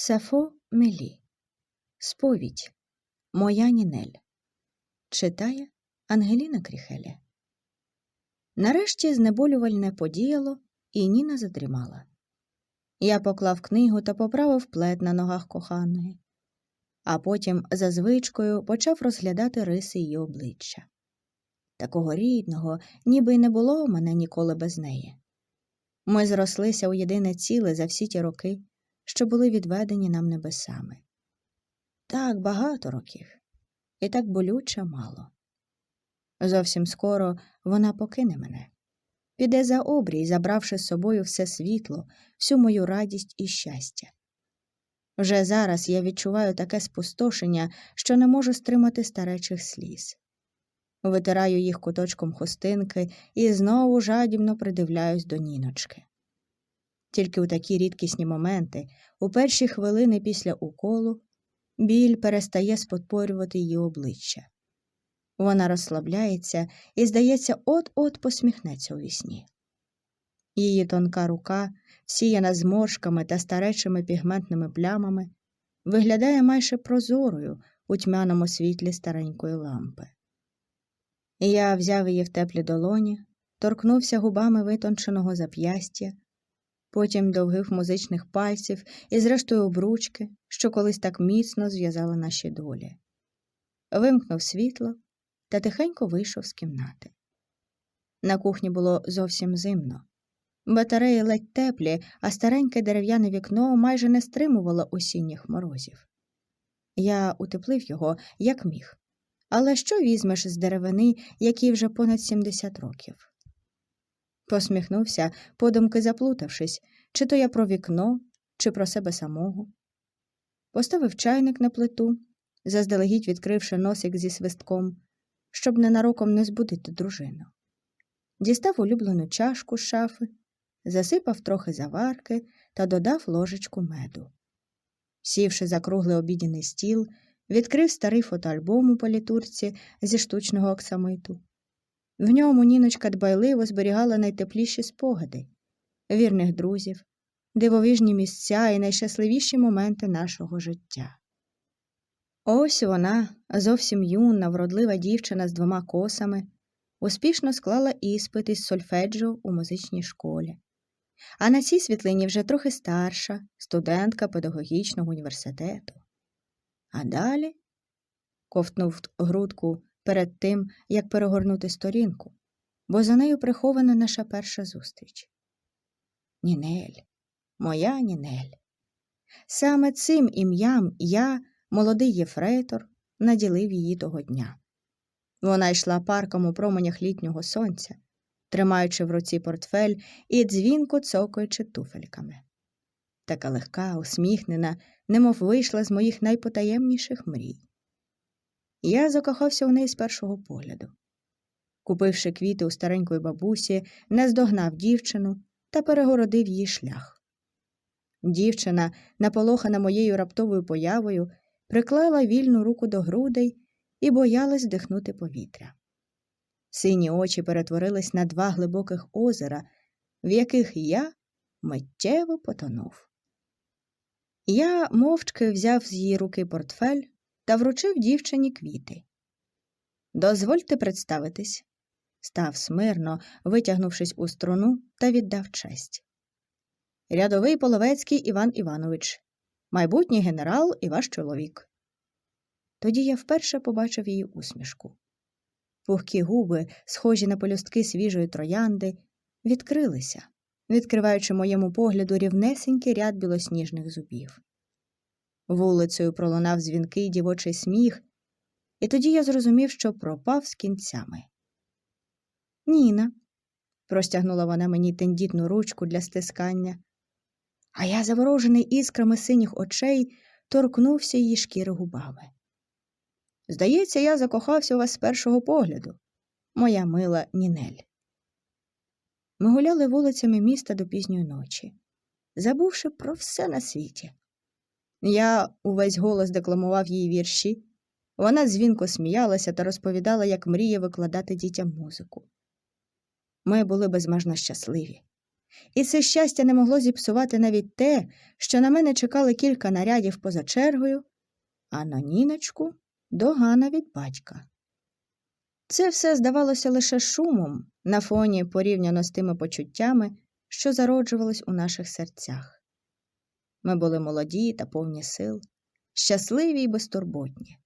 Сафо Мелі. Сповідь. Моя Нінель. Читає Ангеліна Кріхеля. Нарешті знеболювальне подіяло, і Ніна задрімала. Я поклав книгу та поправив плед на ногах коханої, а потім за звичкою почав розглядати риси її обличчя. Такого рідного, ніби й не було у мене ніколи без неї. Ми зрослися у єдине ціле за всі ті роки, що були відведені нам небесами. Так багато років, і так болюче мало. Зовсім скоро вона покине мене, піде за обрій, забравши з собою все світло, всю мою радість і щастя. Вже зараз я відчуваю таке спустошення, що не можу стримати старечих сліз. Витираю їх куточком хустинки і знову жадібно придивляюсь до ніночки. Тільки у такі рідкісні моменти, у перші хвилини після уколу, біль перестає спотворювати її обличчя. Вона розслабляється і, здається, от-от посміхнеться у вісні. Її тонка рука, всіяна зморшками та старечими пігментними плямами, виглядає майже прозорою у тьмяному світлі старенької лампи. Я взяв її в теплі долоні, торкнувся губами витонченого зап'ястя, потім довгих музичних пальців і, зрештою, обручки, що колись так міцно зв'язали наші долі. Вимкнув світло та тихенько вийшов з кімнати. На кухні було зовсім зимно. Батареї ледь теплі, а стареньке дерев'яне вікно майже не стримувало осінніх морозів. Я утеплив його, як міг. Але що візьмеш з деревини, якій вже понад 70 років? Посміхнувся, подумки заплутавшись, чи то я про вікно, чи про себе самого. Поставив чайник на плиту, заздалегідь відкривши носик зі свистком, щоб ненароком не збудити дружину. Дістав улюблену чашку з шафи, засипав трохи заварки та додав ложечку меду. Сівши за круглий обідяний стіл, відкрив старий фотоальбом у політурці зі штучного оксамиту. В ньому ніночка дбайливо зберігала найтепліші спогади, вірних друзів, дивовижні місця і найщасливіші моменти нашого життя. Ось вона, зовсім юна, вродлива дівчина з двома косами, успішно склала іспит із сольфеджо у музичній школі. А на цій світлині вже трохи старша, студентка педагогічного університету. А далі ковтнув грудку перед тим, як перегорнути сторінку, бо за нею прихована наша перша зустріч. Нінель, моя Нінель. Саме цим ім'ям я, молодий єфрейтор, наділив її того дня. Вона йшла парком у променях літнього сонця, тримаючи в руці портфель і дзвінко цокаючи туфельками. Така легка, усміхнена, немов вийшла з моїх найпотаємніших мрій. Я закохався у неї з першого погляду. Купивши квіти у старенької бабусі, наздогнав дівчину та перегородив її шлях. Дівчина, наполохана моєю раптовою появою, приклала вільну руку до грудей і боялась дихнути повітря. Сині очі перетворились на два глибоких озера, в яких я миттєво потонув. Я мовчки взяв з її руки портфель та вручив дівчині квіти. Дозвольте представитись, став смирно, витягнувшись у струну та віддав честь. Рядовий Половецький Іван Іванович, майбутній генерал і ваш чоловік. Тоді я вперше побачив її усмішку. Пухкі губи, схожі на полюстки свіжої троянди, відкрилися, відкриваючи моєму погляду рівнесенький ряд білосніжних зубів. Вулицею пролунав дзвінкий дівочий сміх, і тоді я зрозумів, що пропав з кінцями. Ніна, простягнула вона мені тендітну ручку для стискання, а я, заворожений іскрами синіх очей, торкнувся її шкіри губами. Здається, я закохався у вас з першого погляду, моя мила Нінель. Ми гуляли вулицями міста до пізньої ночі, забувши про все на світі. Я увесь голос декламував її вірші, вона дзвінко сміялася та розповідала, як мріє викладати дітям музику. Ми були безмежно щасливі. І це щастя не могло зіпсувати навіть те, що на мене чекали кілька нарядів поза чергою, а на ніночку догана від батька. Це все здавалося лише шумом на фоні порівняно з тими почуттями, що зароджувались у наших серцях. Ми були молоді та повні сил, щасливі й безтурботні.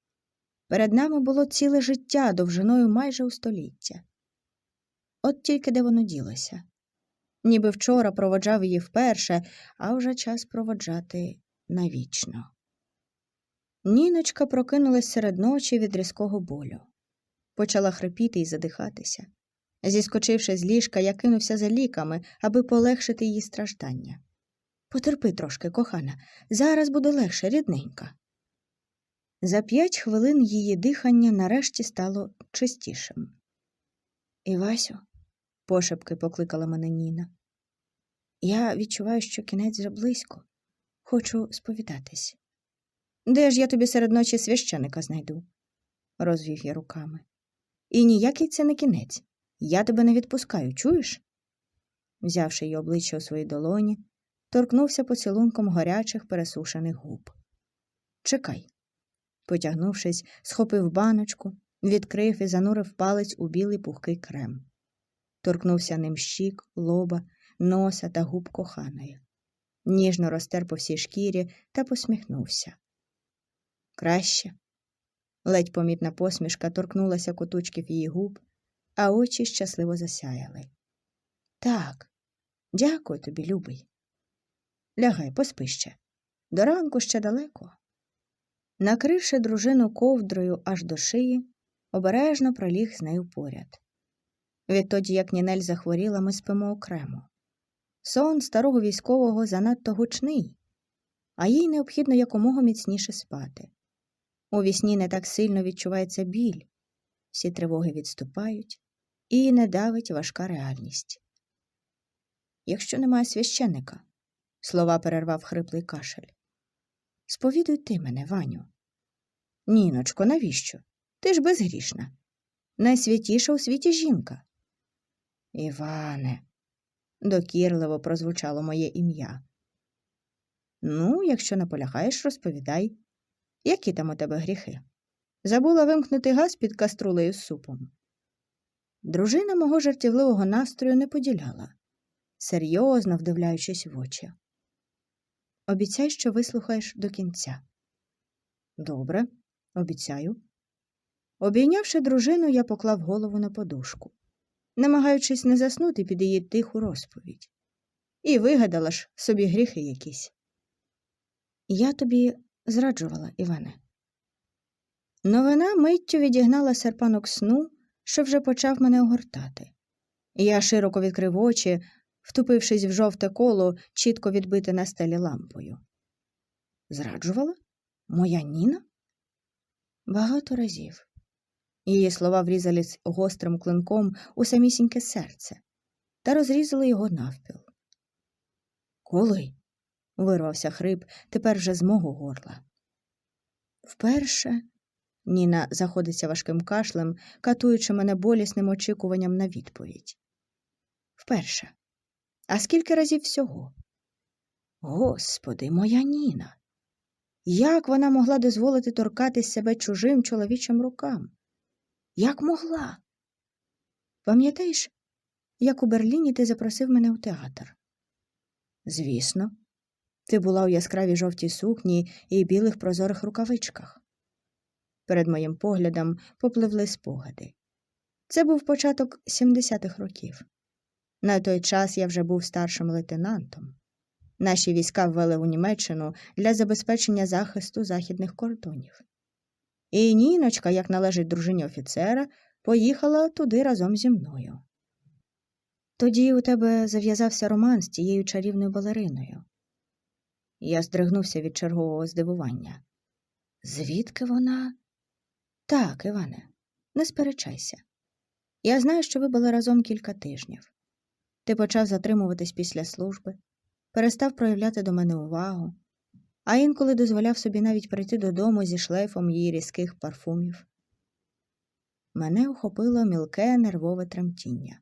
Перед нами було ціле життя довжиною майже у століття. От тільки де воно ділося. Ніби вчора проводжав її вперше, а вже час проводжати навічно. Ніночка прокинулась серед ночі від різкого болю. Почала хрипіти і задихатися. Зіскочивши з ліжка, я кинувся за ліками, аби полегшити її страждання. Потерпи трошки, кохана, зараз буде легше, рідненька. За п'ять хвилин її дихання нарешті стало чистішим. Івасю, пошепки покликала мене Ніна. Я відчуваю, що кінець вже близько. Хочу сповідатись. Де ж я тобі серед ночі священика знайду? розвів я руками. І ніякий це не кінець. Я тебе не відпускаю, чуєш? Взявши її обличчя у свої долоні, торкнувся поцілунком гарячих пересушених губ. Чекай. Потягнувшись, схопив баночку, відкрив і занурив палець у білий пухкий крем. Торкнувся ним щік, лоба, носа та губ коханої. Ніжно розтер по всій шкірі та посміхнувся. Краще. Ледь помітна посмішка торкнулася куточків її губ, а очі щасливо засяяли. Так, дякую тобі, любий. Лягай, поспи ще. До ранку ще далеко. Накривши дружину ковдрою аж до шиї, обережно проліг з нею поряд. Відтоді, як Нінель захворіла, ми спимо окремо. Сон старого військового занадто гучний, а їй необхідно якомога міцніше спати. У вісні не так сильно відчувається біль, всі тривоги відступають, і не давить важка реальність. Якщо немає священника, слова перервав хриплий кашель. Сповідуй ти мене, Ваню. Ніночко, навіщо? Ти ж безгрішна. Найсвятіша у світі жінка. Іване, докірливо прозвучало моє ім'я. Ну, якщо наполягаєш, розповідай, які там у тебе гріхи. Забула вимкнути газ під каструлею з супом. Дружина мого жартівливого настрою не поділяла, серйозно вдивляючись в очі. Обіцяй, що вислухаєш до кінця. Добре, обіцяю. Обійнявши дружину, я поклав голову на подушку, намагаючись не заснути під її тиху розповідь. І вигадала ж собі гріхи якісь. Я тобі зраджувала, Іване. Новина миттю відігнала серпанок сну, що вже почав мене огортати. Я широко відкрив очі, втупившись в жовте коло, чітко відбите на стелі лампою. Зраджувала? Моя Ніна? Багато разів. Її слова врізались гострим клинком у самісіньке серце та розрізали його навпіл. Коли? вирвався хрип тепер вже з мого горла. Вперше Ніна заходиться важким кашлем, катуючи мене болісним очікуванням на відповідь. Вперше. А скільки разів всього? Господи, моя Ніна. Як вона могла дозволити торкатись себе чужим чоловічим рукам? Як могла? Пам'ятаєш, як у Берліні ти запросив мене у театр? Звісно, ти була у яскравій жовтій сукні і білих прозорих рукавичках. Перед моїм поглядом попливли спогади. Це був початок 70-х років. На той час я вже був старшим лейтенантом. Наші війська ввели у Німеччину для забезпечення захисту західних кордонів. І Ніночка, як належить дружині офіцера, поїхала туди разом зі мною. Тоді у тебе зав'язався роман з тією чарівною балериною. Я здригнувся від чергового здивування. Звідки вона? Так, Іване, не сперечайся. Я знаю, що ви були разом кілька тижнів. Ти почав затримуватись після служби, перестав проявляти до мене увагу, а інколи дозволяв собі навіть прийти додому зі шлейфом її різких парфумів. Мене охопило мілке нервове тремтіння.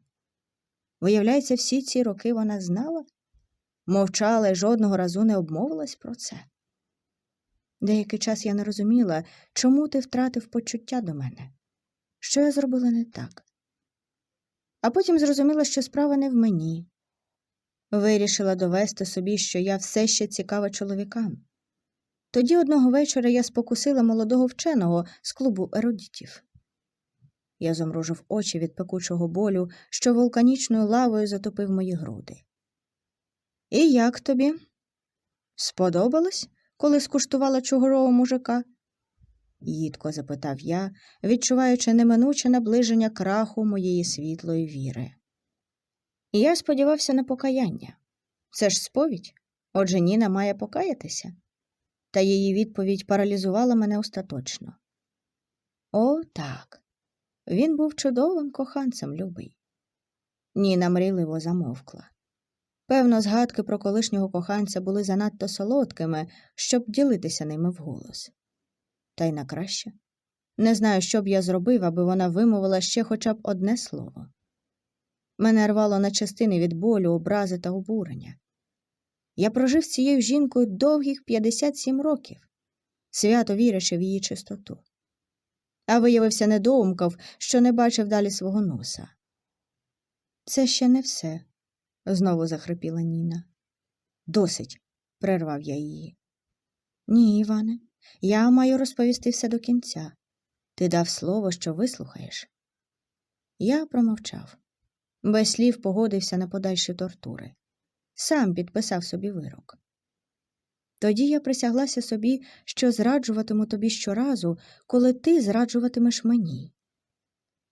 Виявляється, всі ці роки вона знала, мовчала і жодного разу не обмовилась про це. Деякий час я не розуміла, чому ти втратив почуття до мене, що я зробила не так. А потім зрозуміла, що справа не в мені. Вирішила довести собі, що я все ще цікава чоловікам. Тоді одного вечора я спокусила молодого вченого з клубу ерудітів. Я замружив очі від пекучого болю, що вулканічною лавою затопив мої груди. І як тобі? Сподобалось, коли скуштувала чугурого мужика? Їдко запитав я, відчуваючи неминуче наближення краху моєї світлої віри. Я сподівався на покаяння. Це ж сповідь, отже Ніна має покаятися. Та її відповідь паралізувала мене остаточно. О, так. Він був чудовим коханцем, любий. Ніна мрійливо замовкла. Певно, згадки про колишнього коханця були занадто солодкими, щоб ділитися ними вголос. Та й на краще. Не знаю, що б я зробив, аби вона вимовила ще хоча б одне слово. Мене рвало на частини від болю, образи та обурення. Я прожив з цією жінкою довгих 57 років, свято вірячи в її чистоту. А виявився недоумкав, що не бачив далі свого носа. Це ще не все, знову захрипіла Ніна. Досить, перервав я її. Ні, Іване, я маю розповісти все до кінця. Ти дав слово, що вислухаєш. Я промовчав. Без слів погодився на подальші тортури. Сам підписав собі вирок. Тоді я присяглася собі, що зраджуватиму тобі щоразу, коли ти зраджуватимеш мені.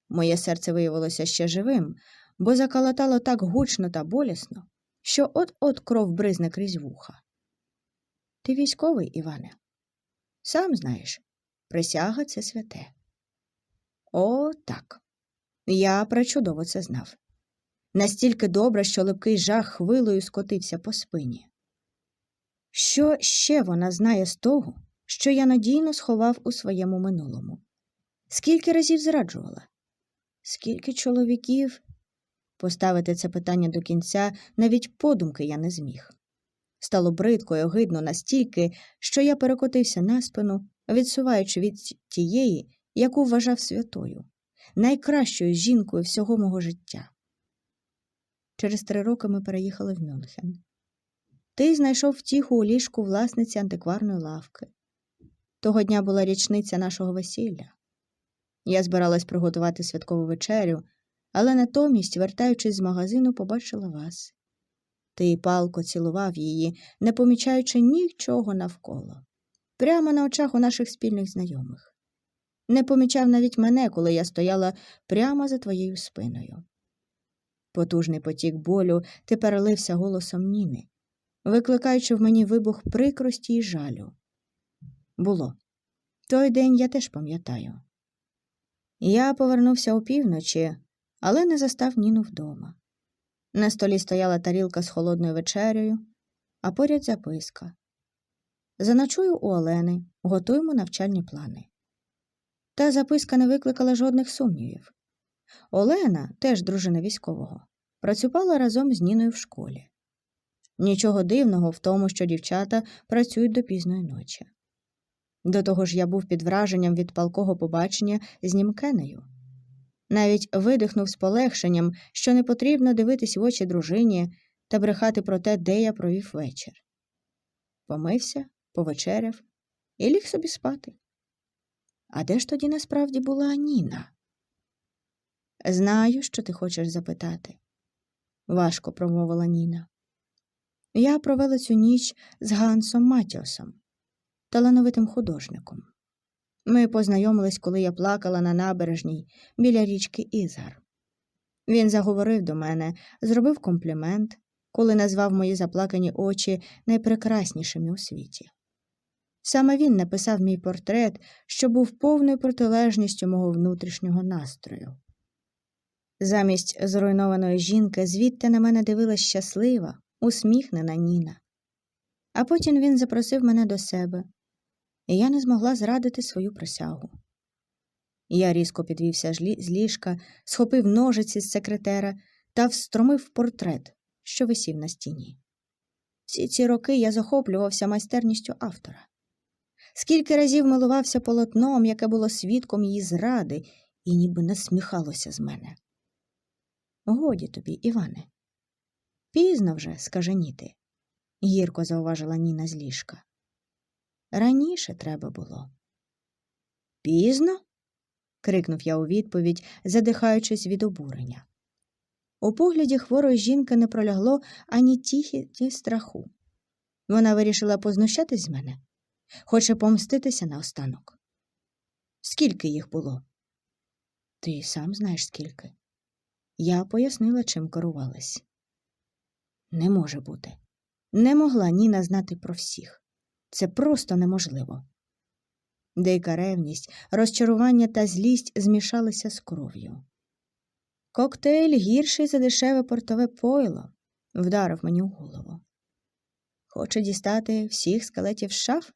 Моє серце виявилося ще живим, бо закалатало так гучно та болісно, що от-от кров бризне крізь вуха. Ти військовий, Іване? Сам знаєш, присяга це святе. О, так. Я пречудово це знав. Настільки добре, що липкий жах хвилею скотився по спині. Що ще вона знає з того, що я надійно сховав у своєму минулому? Скільки разів зраджувала? Скільки чоловіків? Поставити це питання до кінця навіть подумки я не зміг. Стало бридко й огидно настільки, що я перекотився на спину, відсуваючи від тієї, яку вважав святою, найкращою жінкою всього мого життя. Через три роки ми переїхали в Мюнхен. Ти знайшов втіху у ліжку власниці антикварної лавки. Того дня була річниця нашого весілля. Я збиралась приготувати святкову вечерю, але натомість, вертаючись з магазину, побачила вас. Ти палко цілував її, не помічаючи нічого навколо, прямо на очах у наших спільних знайомих. Не помічав навіть мене, коли я стояла прямо за твоєю спиною. Потужний потік болю тепер лився голосом Ніни, викликаючи в мені вибух прикрості й жалю. Було. Той день я теж пам'ятаю. Я повернувся опівночі, але не застав Ніну вдома. На столі стояла тарілка з холодною вечерею, а поряд записка. Заночую у Олени, готуємо навчальні плани. Та записка не викликала жодних сумнівів. Олена, теж дружина військового, працювала разом з Ніною в школі. Нічого дивного в тому, що дівчата працюють до пізної ночі. До того ж я був під враженням від палкого побачення з німкенею. Навіть видихнув з полегшенням, що не потрібно дивитись в очі дружині та брехати про те, де я провів вечір. Помився, повечеряв і ліг собі спати. А де ж тоді насправді була Ніна? Знаю, що ти хочеш запитати, важко промовила Ніна. Я провела цю ніч з Гансом Матіосом, талановитим художником. Ми познайомились, коли я плакала на набережній біля річки Ізгар. Він заговорив до мене, зробив комплімент, коли назвав мої заплакані очі найпрекраснішими у світі. Саме він написав мій портрет, що був повною протилежністю мого внутрішнього настрою. Замість зруйнованої жінки звідти на мене дивилась щаслива, усміхнена Ніна. А потім він запросив мене до себе, і я не змогла зрадити свою присягу. Я різко підвівся з ліжка, схопив ножиці з секретера та встромив портрет, що висів на стіні. Всі ці роки я захоплювався майстерністю автора. Скільки разів милувався полотном, яке було свідком її зради, і ніби насміхалося з мене. Годі тобі, Іване. Пізно вже скаженіти, гірко зауважила Ніна з ліжка. Раніше треба було. Пізно? крикнув я у відповідь, задихаючись від обурення. У погляді хворої жінки не пролягло ані тіхі, ні страху. Вона вирішила познущатись з мене, хоче помститися наостанок. Скільки їх було? Ти сам знаєш скільки. Я пояснила, чим керувалась. Не може бути. Не могла Ніна знати про всіх. Це просто неможливо. Дика ревність, розчарування та злість змішалися з кров'ю. Коктейль гірший за дешеве портове пойло вдарив мені у голову. Хоче дістати всіх скелетів шаф?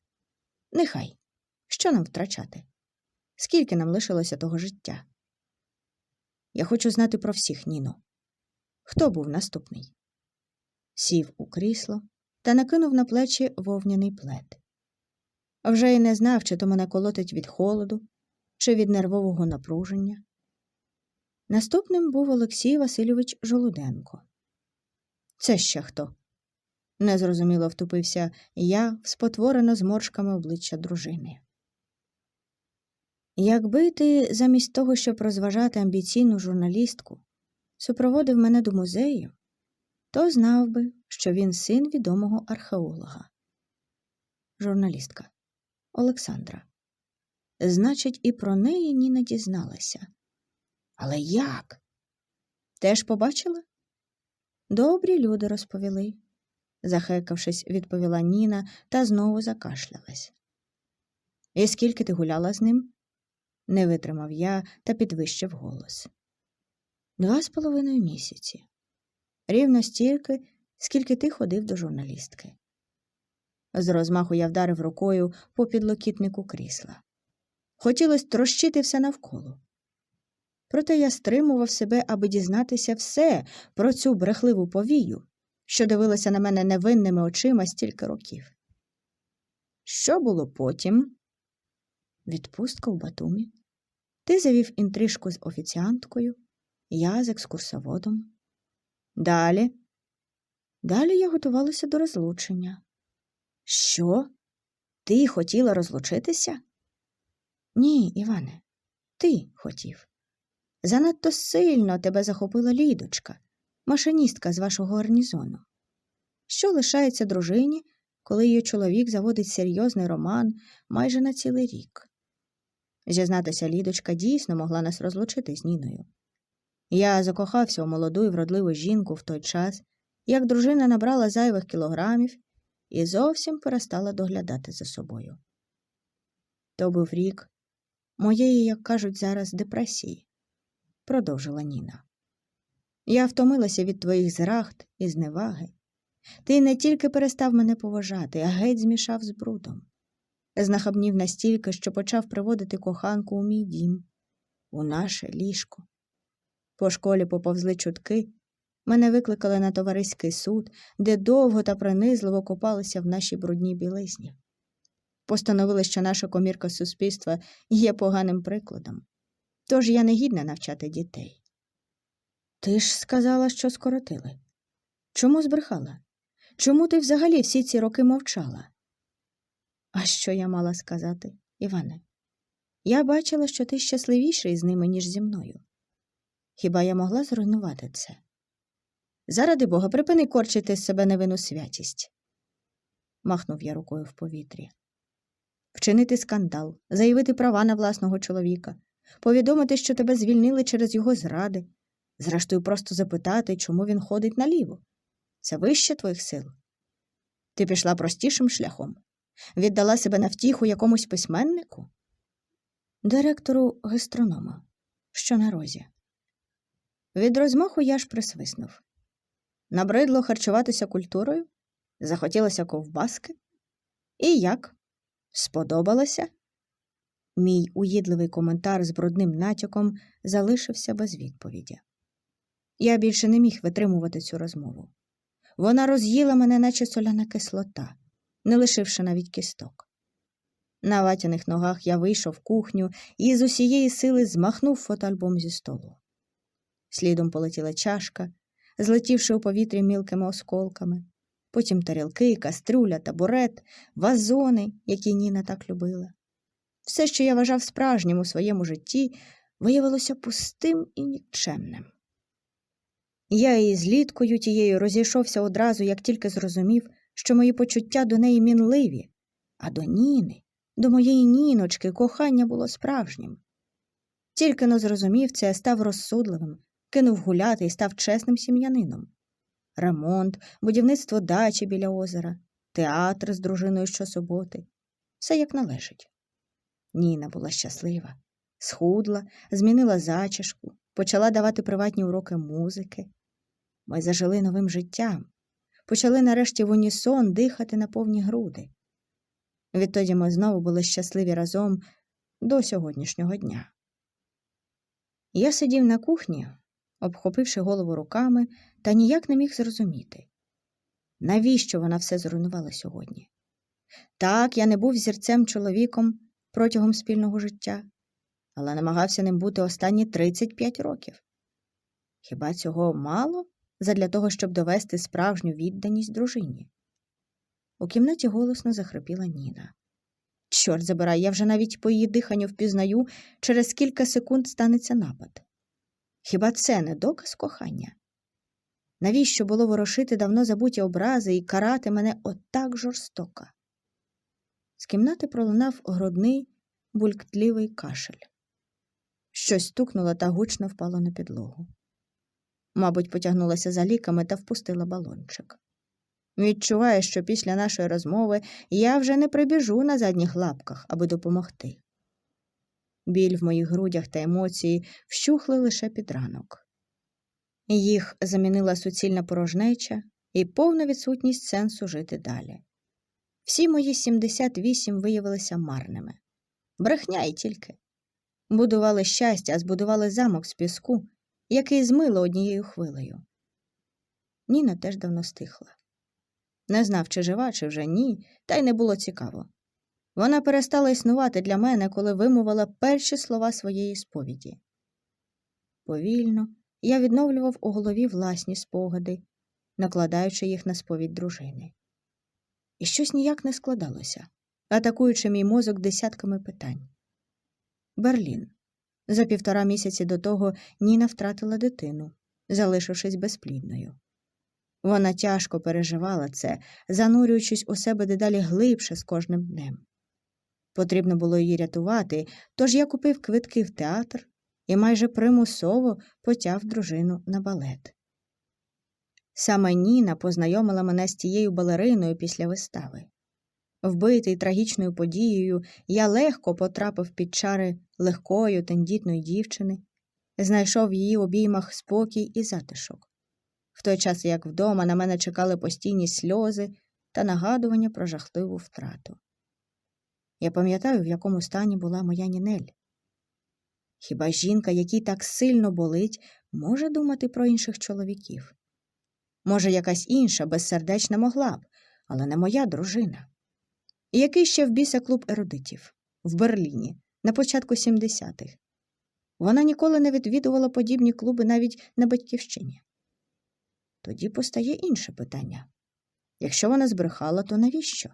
Нехай. Що нам втрачати? Скільки нам лишилося того життя? Я хочу знати про всіх, Ніно. Хто був наступний? Сів у крісло та накинув на плечі вовняний плед. Вже й не знав, чи то мене колотить від холоду, чи від нервового напруження. Наступним був Олексій Васильович Жолуденко. Це ще хто? Незрозуміло втупився я спотворено зморшками обличчя дружини. Якби ти замість того, щоб розважати амбіційну журналістку, супроводив мене до музею, то знав би, що він син відомого археолога. Журналістка Олександра. Значить, і про неї Ніна дізналася. Але як? Теж побачила? Добрі люди розповіли, захекавшись, відповіла Ніна та знову закашлялась. І скільки ти гуляла з ним? не витримав я та підвищив голос. Два з половиною місяці. Рівно стільки, скільки ти ходив до журналістки. З розмаху я вдарив рукою по підлокітнику крісла. Хотілося трощити все навколо. Проте я стримував себе, аби дізнатися все про цю брехливу повію, що дивилася на мене невинними очима стільки років. Що було потім? Відпустка в Батумі. Ти завів інтрижку з офіціанткою, я з екскурсоводом. Далі. Далі я готувалася до розлучення. Що? Ти хотіла розлучитися? Ні, Іване, ти хотів. Занадто сильно тебе захопила лідочка, машиністка з вашого гарнізону. Що лишається дружині, коли її чоловік заводить серйозний роман майже на цілий рік? Зізнатися, лідочка дійсно могла нас розлучити з Ніною. Я закохався у молоду і вродливу жінку в той час, як дружина набрала зайвих кілограмів і зовсім перестала доглядати за собою. То був рік моєї, як кажуть зараз, депресії, продовжила Ніна. Я втомилася від твоїх зрахт і зневаги. Ти не тільки перестав мене поважати, а геть змішав з брудом. Знахабнів настільки, що почав приводити коханку у мій дім, у наше ліжко. По школі поповзли чутки, мене викликали на товариський суд, де довго та принизливо копалися в нашій брудній білизні. Постановили, що наша комірка суспільства є поганим прикладом, тож я не гідна навчати дітей. Ти ж сказала, що скоротили. Чому збрехала? Чому ти взагалі всі ці роки мовчала? А що я мала сказати, Іване? Я бачила, що ти щасливіший з ними, ніж зі мною. Хіба я могла зруйнувати це? Заради бога, припини корчити з себе невинну святість. махнув я рукою в повітрі. Вчинити скандал, заявити права на власного чоловіка, повідомити, що тебе звільнили через його зради, зрештою, просто запитати, чому він ходить наліво. Це вище твоїх сил. Ти пішла простішим шляхом, віддала себе на втіху якомусь письменнику? Директору гастронома, що на розі. Від розмаху я ж присвиснув. Набридло харчуватися культурою, захотілося ковбаски. І як? Сподобалося? Мій уїдливий коментар з брудним натяком залишився без відповіді. Я більше не міг витримувати цю розмову. Вона роз'їла мене, наче соляна кислота, не лишивши навіть кісток. На ватяних ногах я вийшов в кухню і з усієї сили змахнув фотоальбом зі столу. Слідом полетіла чашка, злетівши у повітрі мілкими осколками, потім тарілки, кастрюля, табурет, вазони, які Ніна так любила. Все, що я вважав справжнім у своєму житті, виявилося пустим і нікчемним. Я із зліткою тією розійшовся одразу, як тільки зрозумів, що мої почуття до неї мінливі, а до Ніни, до моєї ніночки, кохання було справжнім. Тільки но зрозумів це, став розсудливим, кинув гуляти і став чесним сім'янином. Ремонт, будівництво дачі біля озера, театр з дружиною щосуботи все як належить. Ніна була щаслива, схудла, змінила зачіску, почала давати приватні уроки музики. Ми зажили новим життям, почали нарешті в унісон дихати на повні груди. Відтоді ми знову були щасливі разом до сьогоднішнього дня. Я сидів на кухні, обхопивши голову руками, та ніяк не міг зрозуміти, навіщо вона все зруйнувала сьогодні. Так, я не був зірцем чоловіком протягом спільного життя, але намагався ним бути останні 35 років. Хіба цього мало задля того, щоб довести справжню відданість дружині? У кімнаті голосно захрипіла Ніна. Чорт забирай, я вже навіть по її диханню впізнаю, через кілька секунд станеться напад. Хіба це не доказ кохання? Навіщо було ворошити давно забуті образи і карати мене отак жорстоко? З кімнати пролунав грудний, бульктлівий кашель. Щось стукнуло та гучно впало на підлогу. Мабуть, потягнулася за ліками та впустила балончик. Відчуваю, що після нашої розмови я вже не прибіжу на задніх лапках, аби допомогти. Біль в моїх грудях та емоції вщухли лише під ранок. Їх замінила суцільна порожнеча і повна відсутність сенсу жити далі. Всі мої 78 виявилися марними. Брехня і тільки. Будували щастя, а збудували замок з піску, який змило однією хвилею. Ніна теж давно стихла. Не знав, чи жива, чи вже ні, та й не було цікаво. Вона перестала існувати для мене, коли вимовила перші слова своєї сповіді. Повільно я відновлював у голові власні спогади, накладаючи їх на сповідь дружини. І щось ніяк не складалося, атакуючи мій мозок десятками питань. Берлін. За півтора місяці до того Ніна втратила дитину, залишившись безплідною. Вона тяжко переживала це, занурюючись у себе дедалі глибше з кожним днем. Потрібно було її рятувати, тож я купив квитки в театр і майже примусово потяв дружину на балет. Саме Ніна познайомила мене з тією балериною після вистави. Вбитий трагічною подією, я легко потрапив під чари легкої, тендітної дівчини, знайшов в її обіймах спокій і затишок. В той час, як вдома, на мене чекали постійні сльози та нагадування про жахливу втрату. Я пам'ятаю, в якому стані була моя Нінель. Хіба жінка, якій так сильно болить, може думати про інших чоловіків? Може, якась інша безсердечна могла б, але не моя дружина. І який ще в біса клуб ерудитів в Берліні на початку 70-х. Вона ніколи не відвідувала подібні клуби навіть на батьківщині. Тоді постає інше питання якщо вона збрехала, то навіщо?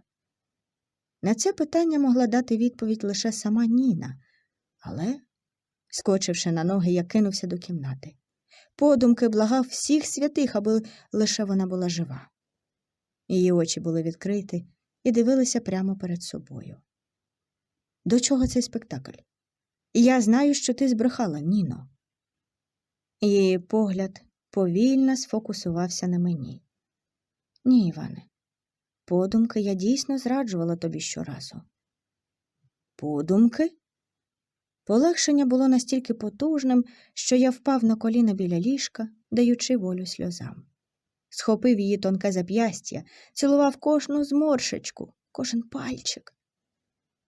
На це питання могла дати відповідь лише сама Ніна, але, скочивши на ноги, я кинувся до кімнати. Подумки благав всіх святих, аби лише вона була жива. Її очі були відкриті і дивилися прямо перед собою. До чого цей спектакль? Я знаю, що ти збрехала, Ніно. Її погляд повільно сфокусувався на мені. Ні, Іване, подумки я дійсно зраджувала тобі щоразу. Подумки? Полегшення було настільки потужним, що я впав на коліна біля ліжка, даючи волю сльозам. Схопив її тонке зап'ястя, цілував кожну зморшечку, кожен пальчик.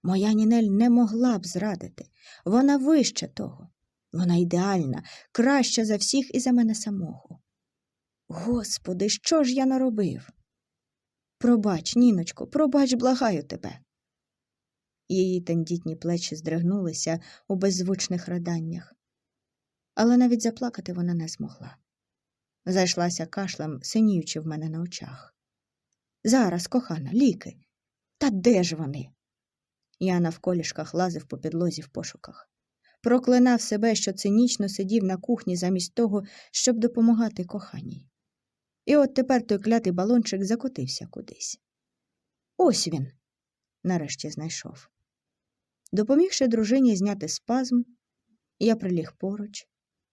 Моя Нінель не могла б зрадити, вона вище того. Вона ідеальна, краща за всіх і за мене самого. Господи, що ж я наробив? Пробач, ніночко, пробач, благаю тебе. Її тендітні плечі здригнулися у беззвучних раданнях, але навіть заплакати вона не змогла. Зайшлася кашлем, синіючи в мене на очах. Зараз, кохана, ліки. Та де ж вони? Я навколішках лазив по підлозі в пошуках. Проклинав себе, що цинічно сидів на кухні замість того, щоб допомагати коханій. І от тепер той клятий балончик закотився кудись. Ось він, нарешті знайшов. Допомігши дружині зняти спазм, я приліг поруч,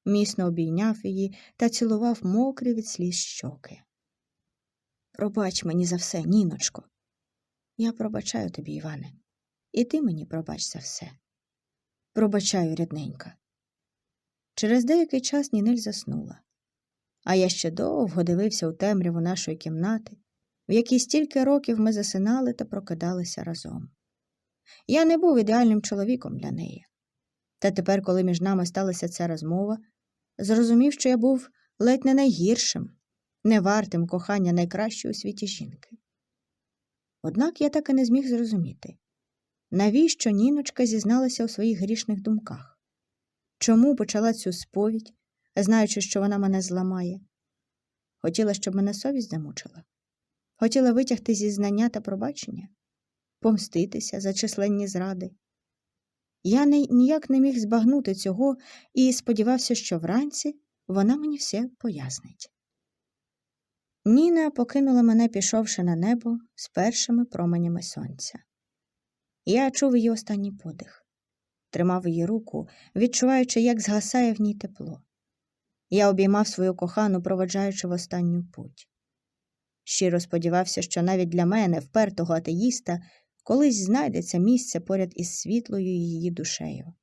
міцно обійняв її та цілував мокрі від сліз щоки. Пробач мені за все, ніночко. Я пробачаю тобі, Іване, і ти мені пробач за все. Пробачаю, рідненька. Через деякий час Нінель заснула, а я ще довго дивився у темряву нашої кімнати, в якій стільки років ми засинали та прокидалися разом. Я не був ідеальним чоловіком для неї. Та тепер, коли між нами сталася ця розмова, зрозумів, що я був ледь не найгіршим, не вартим кохання найкращої у світі жінки. Однак я так і не зміг зрозуміти, навіщо ніночка зізналася у своїх грішних думках, чому почала цю сповідь, знаючи, що вона мене зламає. Хотіла, щоб мене совість замучила, хотіла витягти зі знання та пробачення, помститися за численні зради. Я ніяк не міг збагнути цього і сподівався, що вранці вона мені все пояснить. Ніна покинула мене, пішовши на небо з першими променями сонця. Я чув її останній подих, тримав її руку, відчуваючи, як згасає в ній тепло. Я обіймав свою кохану, проводжаючи в останню путь. Щиро сподівався, що навіть для мене, впертого атеїста, колись знайдеться місце поряд із світлою її душею.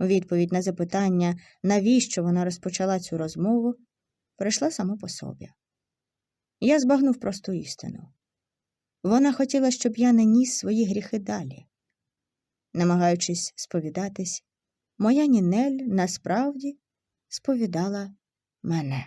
Відповідь на запитання, навіщо вона розпочала цю розмову, прийшла само по собі. Я збагнув просту істину. Вона хотіла, щоб я не ніс свої гріхи далі. Намагаючись сповідатись, моя Нінель насправді сповідала мене.